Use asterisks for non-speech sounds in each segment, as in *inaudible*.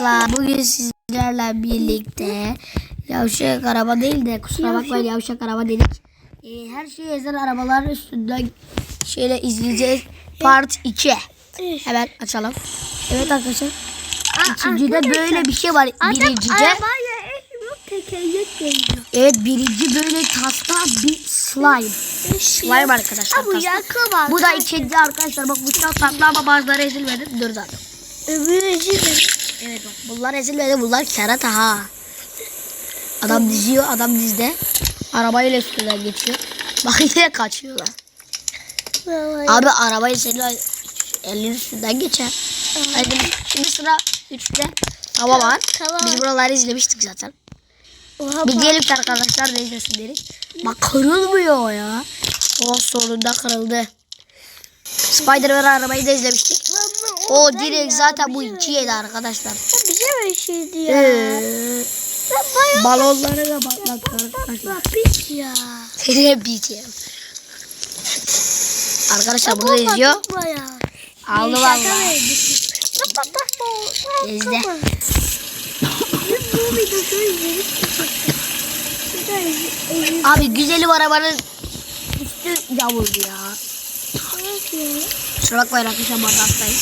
arkadaşlar bugün sizlerle birlikte yavşak araba değil de kusura bakmayın yavşak araba dedik. Ee, her şey ezen arabalar üstünden şöyle izleyeceğiz. Part 2. Hemen açalım. Evet arkadaşlar. İkincide böyle bir şey var. Birincide evet birinci böyle tasma bir slime. Slime arkadaşlar. Bu var. Bu da ikinci arkadaşlar. Bak bu an tatlı ama bazıları ezilmedi. Dur zaten. Öbürü de. Evet bak bunlar ezilmedi bunlar kerata ha. Adam diziyor adam dizde. Arabayla üstünden geçiyor. *laughs* Bak yine kaçıyorlar. Abi arabayı senin elin üstünden geçer. Hadi şimdi sıra 3'te. Hava var. Tamam. Biz buraları izlemiştik zaten. Oha Bir ki arkadaşlar da izlesin dedik. Bak kırılmıyor ya. Oh sonunda kırıldı. Spider-Man arabayı da izlemiştik. O direkt zaten bu iki yedi arkadaşlar. Bir şey mi şeydi ya? Ee, balonları da patlattı arkadaşlar. pis ya. Seni biteceğim. Arkadaşlar burada izliyor. Aldı valla. İzle. Bir. Abi güzelim arabanın üstü yamuldu ya. Ya. Kusura bakmayın arkadaşlar bu arada hastayım.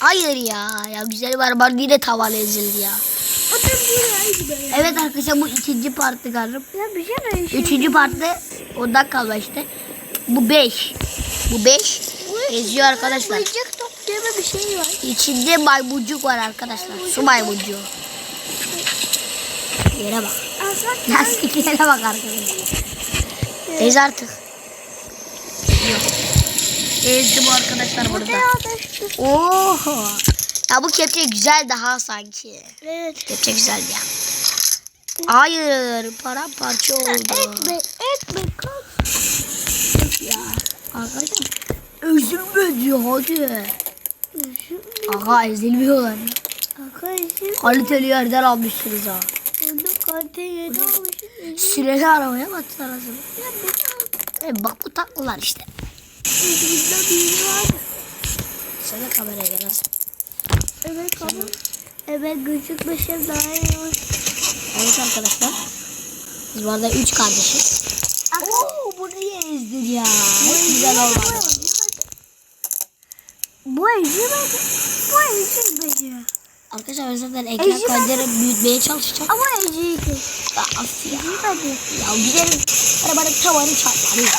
Hayır ya. Ya güzelim arabanın yine tavanı ezildi ya. Evet arkadaşlar bu ikinci partı galiba. Ya bir şey mi? Üçüncü partı ondan kalma işte. Bu beş. Bu beş. Eziyor arkadaşlar. Bıcık top diye bir şey var. İçinde maymuncuk var arkadaşlar. Su maymuncuğu. Yere bak. Lastiklere bak arkadaşlar. Ez artık. Yok. Ezdi bu arkadaşlar burada. Oho. Ya bu kepçe güzel daha sanki. Evet. Kepçe güzel ya. Hayır. Paramparça oldu. Ekmek, ekmek? Ya. Arkadaşlar. Üzülme diyor hadi. Aha ezilmiyorlar. Arkadaşlar Kaliteli yerden almışsınız ha. Süreli arabaya baktılar aslında. E, bak bu tatlılar işte. Bunda biri var. Sana kameraya gelirsin. Evet ama. Evet gözükmüşüm daha iyi. Evet arkadaşlar. Biz bu arada üç kardeşiz. Oo bu niye ezdin ya? Hiç güzel olmadı. Bu ezilmedi. Bu ezilmedi. Arkadaşlar ben zaten ekran Ezilmedi. kaydını büyütmeye çalışacağım. Ama. Ya, of ya. Ya gidelim arabanın tavanı çarpmadı ya.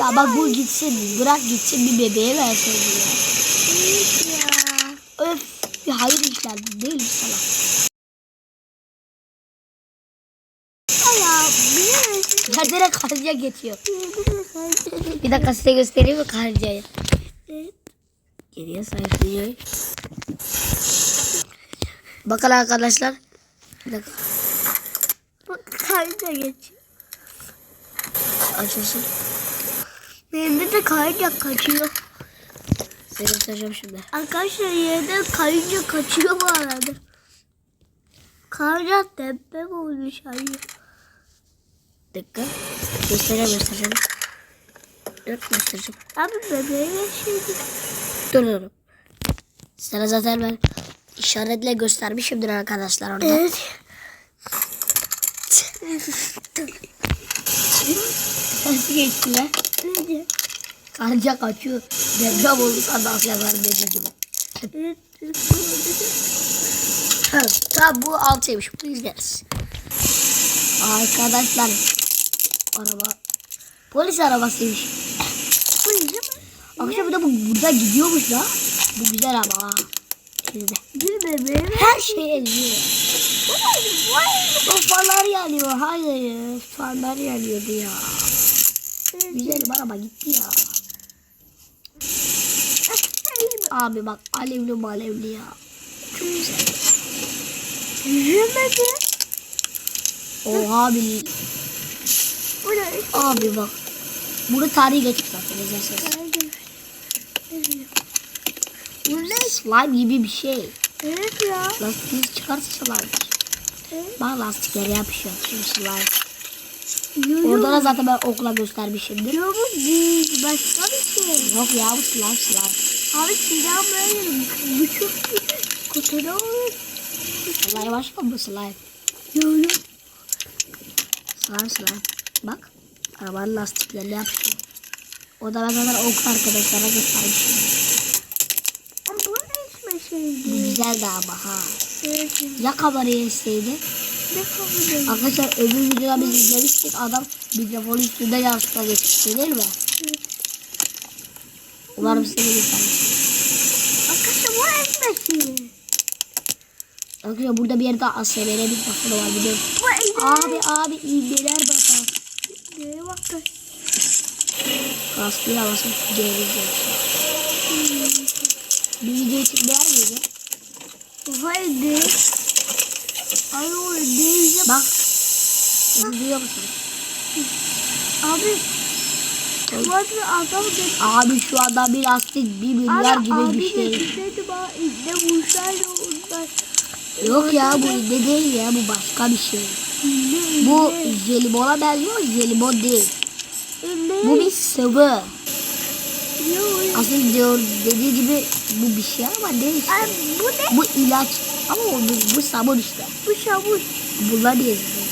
Ya bak bu gitsin bırak gitsin bir bebeğe versin ya. Öf bir hayır işler değil mi sana? Yerlere karınca geçiyor. Bir dakika size göstereyim mi karıncayı? Evet. Geriye. Bakın arkadaşlar. Bir dakika Bak kayda geçiyor. açılsın. Benim de kayınca kaçıyor. Size göstereceğim şimdi. Arkadaşlar yerden kayınca kaçıyor bu arada. Kayınca tepe olmuş hayır. Dakika. Göstereceğim göstereceğim. Yok göstereceğim. Abi bebeğe yaşıyordu. Dur dur. Sana zaten ben işaretle göstermişimdir arkadaşlar orada. Evet. Nasıl geçti ya? Neydi? Karınca kaçıyor. Deprem olursa nasıl yapar dediği gibi. Evet. Tamam bu altıymış. Bunu izleriz. Arkadaşlar. Araba. Polis arabasıymış. Değil mi? Arkadaşlar bir de bu burada gidiyormuş da. Bu güzel ama ha. İzle. Bir bebeğe Her şey eziyor. O farlar yanıyor. Hayır. Farlar yanıyordu ya. Güzelim araba gitti ya. Abi bak alevli malevli ya. Çok güzel. Yürümedi. Oha abi. Abi bak. Bunu tarihi geçip zaten izlerseniz. Bu ne? Slime gibi bir şey. Evet ya. Lastiği çıkarsa. Evet. Bak lastiklere yapışıyor. Şimdi slime. Orada da zaten ben okula göstermişimdir. Yok bu değil. Başka bir şey. Yok ya bu slime slime. Abi silah böyle küçük kutuda olur. Slime aşkım bu slime. Yok yok. Slime slime. Bak. Arabanın lastiklerine yapıştı. O da ben zaten ok arkadaşlara göstermiştim. Bu şeydi. güzeldi ama ha. Evet. Ya kamerayı etseydi? Ne kapıda? Arkadaşlar öbür videoda biz izlemiştik. Adam mikrofonu üstünde yanlışlıkla geçmişti değil mi? Umarım seni göstermiştir. Arkadaşlar bu şeyi. Arkadaşlar burada bir yerde ASMR mikrofonu var biliyorum. Bu. Abi abi iğneler bakar. Neye bakın? Kaskıyla basıp. Bir video çekmeyer miydi? Haydi. Ay o değil. Bak. Siz duyuyor musunuz? Abi. Vardı adam. Abi şu anda bir lastik bir milyar Abi, gibi abi bir şey. dedi bana ne vursaydı ondan. Yok ya bu iğne değil ya bu başka bir şey. Ne, Bu ne, jelibona benziyor jelibon değil. ne, Bu bir sıvı. Aslında diyor dediği gibi bu bir şey ama değil işte. Abi bu ne? Bu ilaç ama o bu, bu sabun işte. Bu şabur. Bunlar diye yazıyor.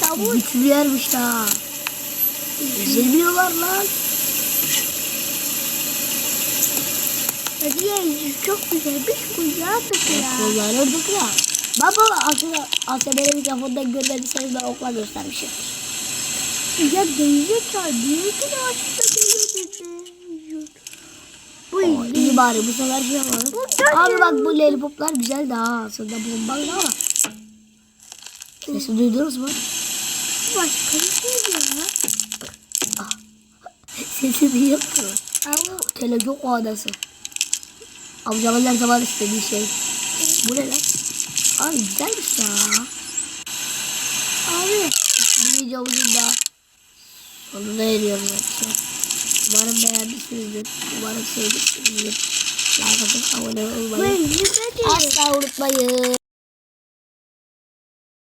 Şabur. Güçlü yermiş ha. Üzülmüyorlar lan. Hadi çok güzelmiş bu ya ya. Kullanırdık ya. Baba aslında ASMR mikrofondan görmediyseniz ben okla göstermişim. Ya değecek ya. Niye ki Bu iyi. iyi bari bu sefer şey yapalım. Bu Abi bak bu lollipoplar güzel daha aslında bombalı ama. Sesi duydunuz mu? Başka bir şey ya. Sesi duyuyor musun? Ama Televizyon odası. Amcamın her zaman istediği şey. Bu ne lan? Abi güzelmiş ya. abi. Bir videomuzun da sonuna eriyoruz arkadaşlar. Umarım beğenmişsinizdir. Umarım sevmişsinizdir. Like atıp abone olmayı asla unutmayın.